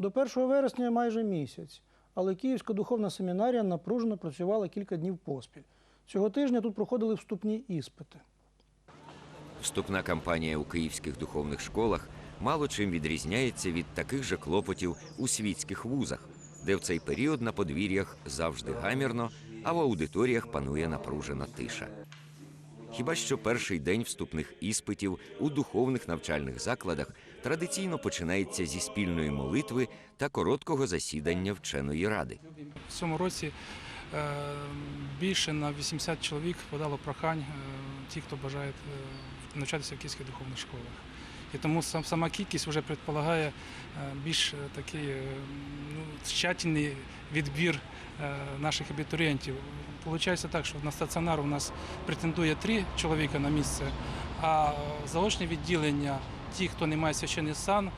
До 1 вересня майже місяць, але Київська духовна семінарія напружено працювала кілька днів поспіль. Цього тижня тут проходили вступні іспити. Вступна кампанія у київських духовних школах мало чим відрізняється від таких же клопотів у світських вузах, де в цей період на подвір'ях завжди гамірно, а в аудиторіях панує напружена тиша. Хіба що перший день вступних іспитів у духовних навчальних закладах традиційно починається зі спільної молитви та короткого засідання вченої ради. В цьому році е, більше на 80 чоловік подало прохань, е, ті, хто бажає е, навчатися в київських духовних школах. І тому сам- сама кількість вже предполагає більш такий ну, тщательний відбір наших абітурієнтів. Получається так, що на стаціонар у нас претендує три чоловіка на місце, а заочне відділення, ті, хто не має священний сан, е,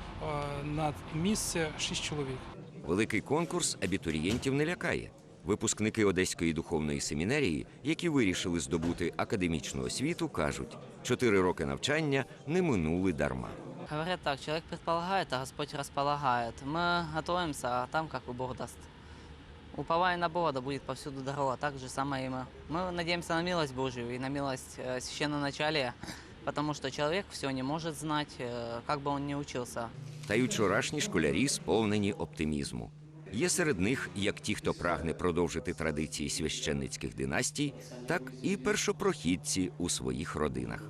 на місце шість чоловік. Великий конкурс абітурієнтів не лякає. Випускники Одеської духовної семінарії, які вирішили здобути академічну освіту, кажуть, чотири роки навчання не минули дарма. Говорят так, человек предполагает, а Господь располагает. Мы готовимся, а там как и Бог даст. Уповая на Бога, да будет повсюду дорога, так же самое и мы. Мы надеемся на милость Божью и на милость э, священноначалия, потому что человек все не может знать, э, как бы он ни учился. Та й учорашні школярі сповнені оптимізму. Є серед них як ті, хто прагне продовжити традиції священницьких династій, так і першопрохідці у своїх родинах.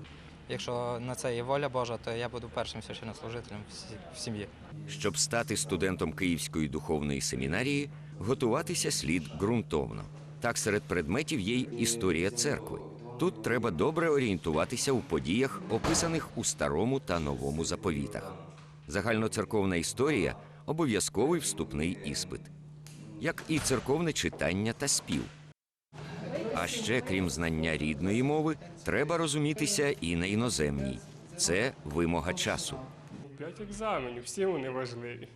Якщо на це є воля Божа, то я буду першим священнослужителем в в сім'ї. Щоб стати студентом Київської духовної семінарії, готуватися слід ґрунтовно. Так серед предметів є й історія церкви. Тут треба добре орієнтуватися у подіях, описаних у старому та новому заповітах. Загальноцерковна історія обов'язковий вступний іспит, як і церковне читання та спів. А ще, крім знання рідної мови, треба розумітися і на іноземній. Це вимога часу. П'ять екзаменів, всі вони важливі.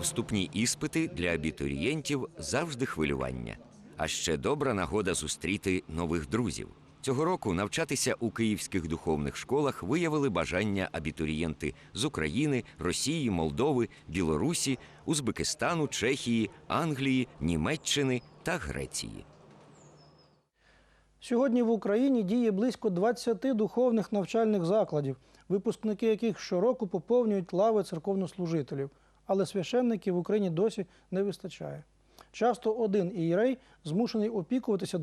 Вступні іспити для абітурієнтів завжди хвилювання. А ще добра нагода зустріти нових друзів. Цього року навчатися у київських духовних школах виявили бажання абітурієнти з України, Росії, Молдови, Білорусі, Узбекистану, Чехії, Англії, Німеччини та Греції. Сьогодні в Україні діє близько 20 духовних навчальних закладів, випускники яких щороку поповнюють лави церковнослужителів. Але священників в Україні досі не вистачає. Часто один ієрей змушений опікуватися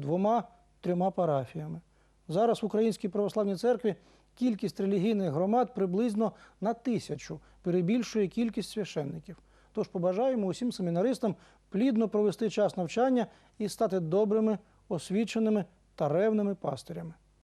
двома-трьома парафіями. Зараз в Українській православній церкві кількість релігійних громад приблизно на тисячу перебільшує кількість священників. Тож побажаємо усім семінаристам плідно провести час навчання і стати добрими, освіченими та ревними пастирями.